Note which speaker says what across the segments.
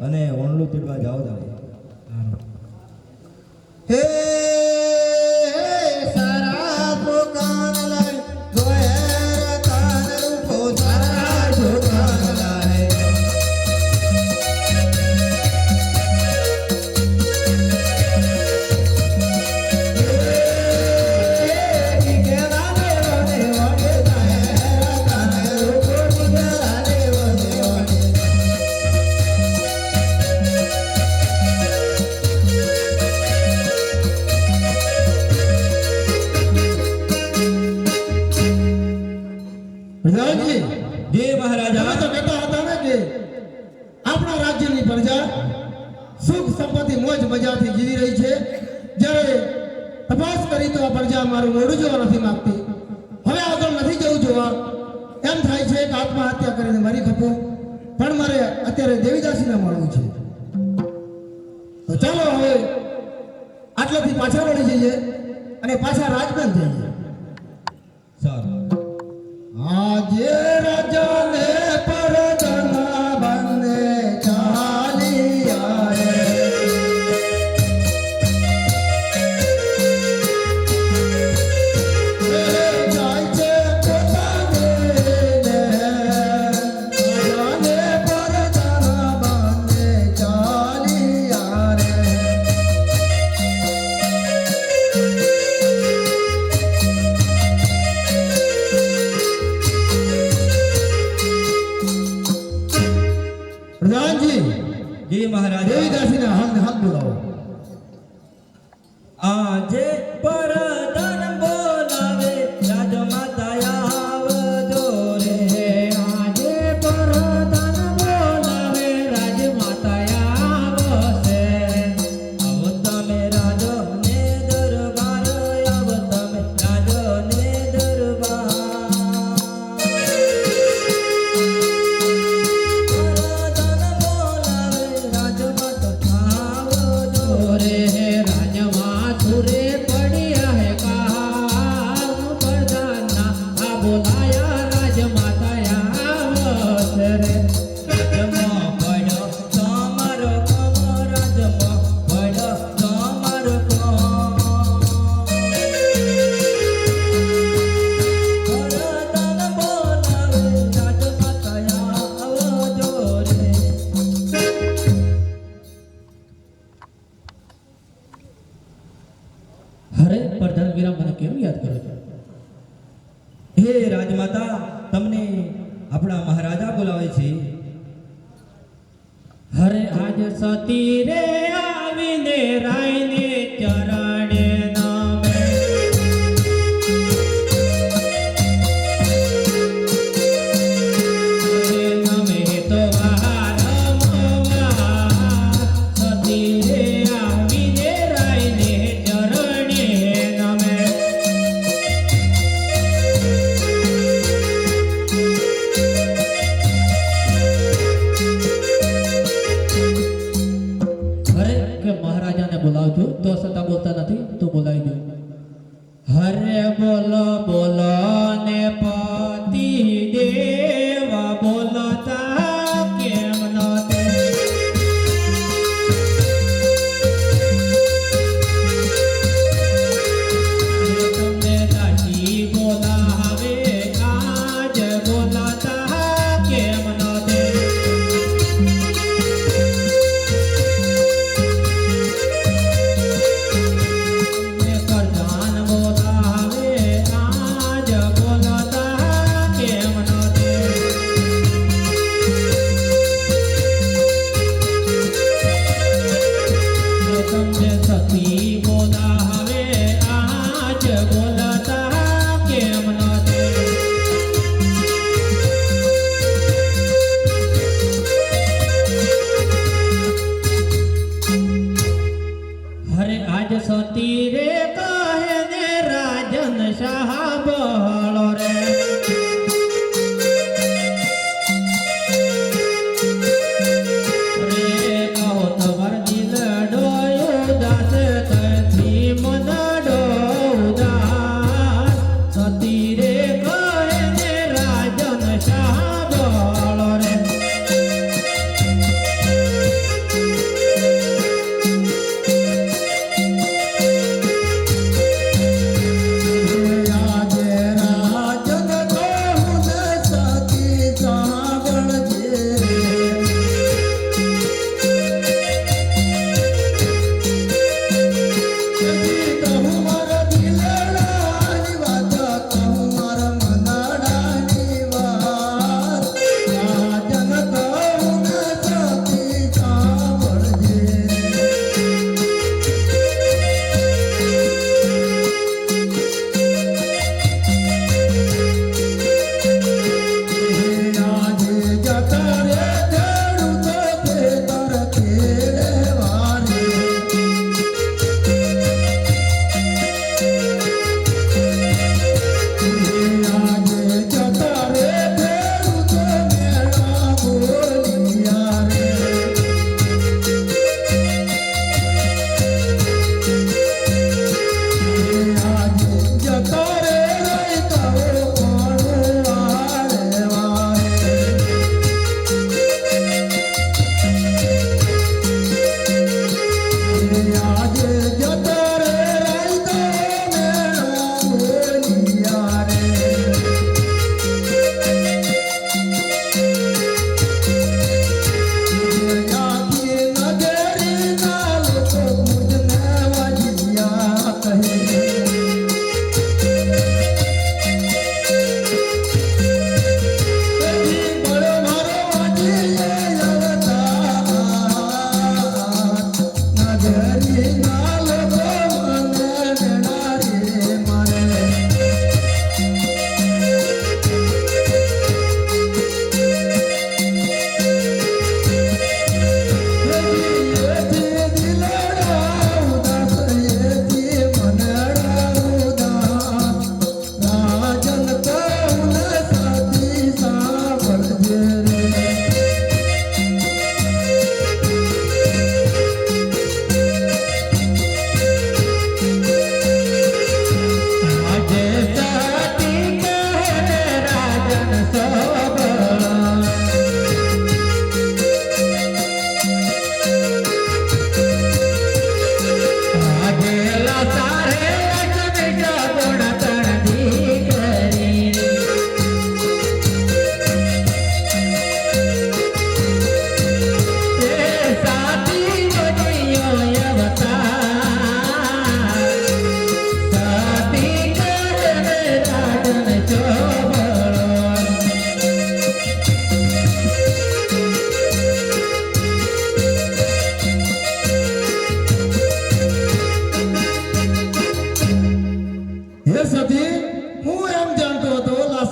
Speaker 1: અને ઓણલું પીડવા જાઓ તમે
Speaker 2: હે આપણા રાજ્યની પ્રજા સુખ સંપત્તિ મોજ મજાથી જીવી રહી છે. જ્યારે તપાસ કરી તો આ પ્રજા મારું મોઢું જોવા નથી માંગતી. હવે આગળ નથી જવું જોવા. એમ થાય છે કે આત્મહત્યા કરીને મરી ખપું પણ મારે અત્યારે દેવીદાસીને મળવું છે. તો ચાલો હવે આટલાથી પાછા વળી જઈએ અને પાછા રાજબંધ જઈએ
Speaker 1: સારું.
Speaker 2: આજે
Speaker 1: મહારાજા
Speaker 2: બોલાવે
Speaker 3: છે. હરે આજ સતી રે આવીને રાયને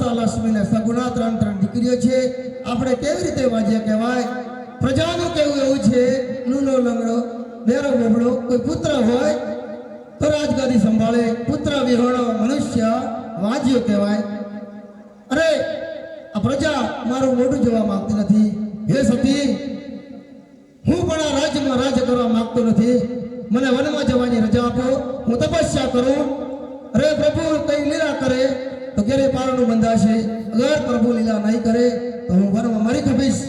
Speaker 3: લક્ષ્મીને સગુણા ત્રણ ત્રણ દીકરીઓ છે. આપણે કેવી રીતે વાજ્ય કહેવાય?
Speaker 2: પ્રજાનું કેવું એવું છે? લૂલો લંગડો, બેરો બેબડો કોઈ પુત્ર હોય તો રાજગાદી સંભાળે. પુત્ર વિહોણો, મનુષ્ય વાજ્યો કહેવાય. અરે, આ પ્રજા મારું મોઢું જોવા માંગતી નથી. હે સતી હું પણ આ રાજ્યમાં રાજ કરવા માંગતો નથી. મને વનમાં જવાની રજા આપો. હું તપસ્યા કરું. અરે પ્રભુ, કઈ લીલા કરે પારણું બંધાશે. અગર પ્રભુ લીલા નહીં કરે તો હું વનમાં મરી ખપીશ.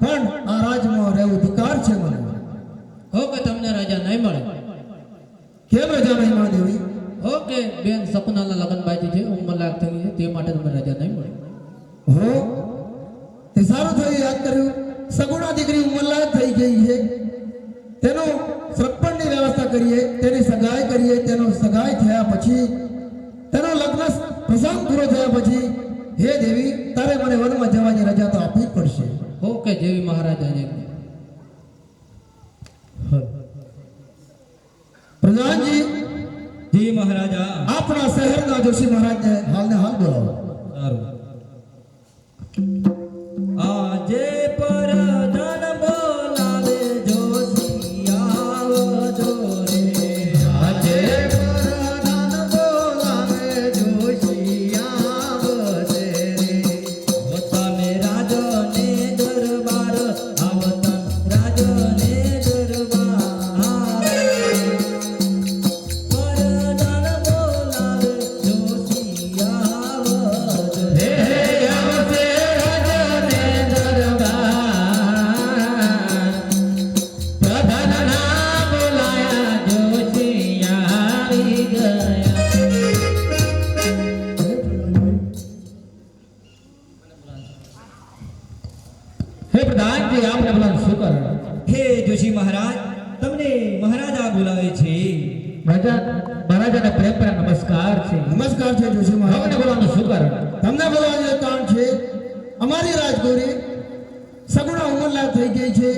Speaker 2: પણ આ રાજમાં રહેવું ધિકાર છે મને.
Speaker 3: હો કે તમને રાજા નહીં મળે?
Speaker 2: કેમ રાજા નહીં મળે દેવી?
Speaker 3: હો કે બેન સપનાના લગ્ન બાજી છે ઉંમર લાગ થઈ છે તે માટે તમને રાજા નહીં મળે.
Speaker 2: હો? તે સારું થયું યાદ કર્યું. સગુણા દીકરી ઉંમરલાયક થઈ ગઈ છે. તેનું સરપણની વ્યવસ્થા કરીએ તેની સગાઈ કરીએ. તેનો સગાઈ થયા પછી
Speaker 3: કે જેવી મહારાજાની
Speaker 2: પ્રધાનજી
Speaker 1: જી મહારાજા
Speaker 2: આપણા શહેરના જોશી મહારાજને હાલને હાલ બોલાવો
Speaker 1: છે
Speaker 2: જોશી મહારાજ.
Speaker 3: બોલાનું શું કારણ?
Speaker 2: તમને બોલાવવાનું કારણ છે અમારી રાજગોરી સગુણા ઉંમરલાયક થઈ ગઈ છે.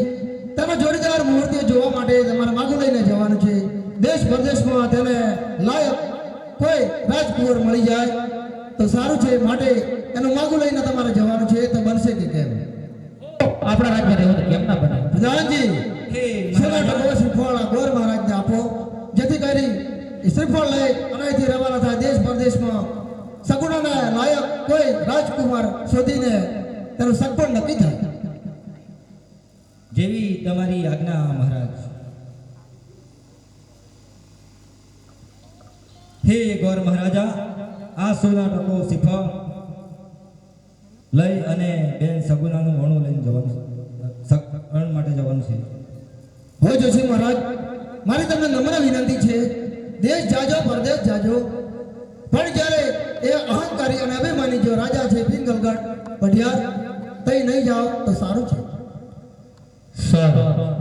Speaker 2: તમે જોડીદાર મુહૂર્તે જોવા માટે તમારે માગું લઈને જવાનું છે. દેશ પરદેશમાં તેને લાયક કોઈ રાજકુંવર મળી જાય તો સારું છે માટે એનું માગું લઈને તમારે જવાનું છે તો બનશે કે કેમ?
Speaker 3: આપણા રાજ્યમાં રહેવું કેમ ના બને?
Speaker 2: પ્રધાનજી
Speaker 1: હે
Speaker 2: છેલ્લા ટકો શ્રીફળ ગોર મહારાજને આપો. જેથી કરી એ શ્રીફળ લઈ અને અહીંથી રવાના થાય દેશ પરદેશમાં. સગુણાને લાયક કોઈ રાજકુમાર શોધીને તેનું સગપણ નક્કી થાય.
Speaker 1: જેવી તમારી આજ્ઞા મહારાજ. હે ગૌર મહારાજા આ સોના ટકો સિફળ લઈ અને બેન સગુનાનું વણું લઈને જવાનું છે. સગણ માટે જવાનું છે.
Speaker 2: હો જોશી મહારાજ મારી તમને નમ્ર વિનંતી છે. દેશ જાજો, પરદેશ જાજો. પણ જ્યારે એ અહંકારી અને અભિમાની જો રાજા છે, પિંગલગઢ પઢિયાર, તઈ નહીં જાઓ તો સારું છે.
Speaker 3: સર.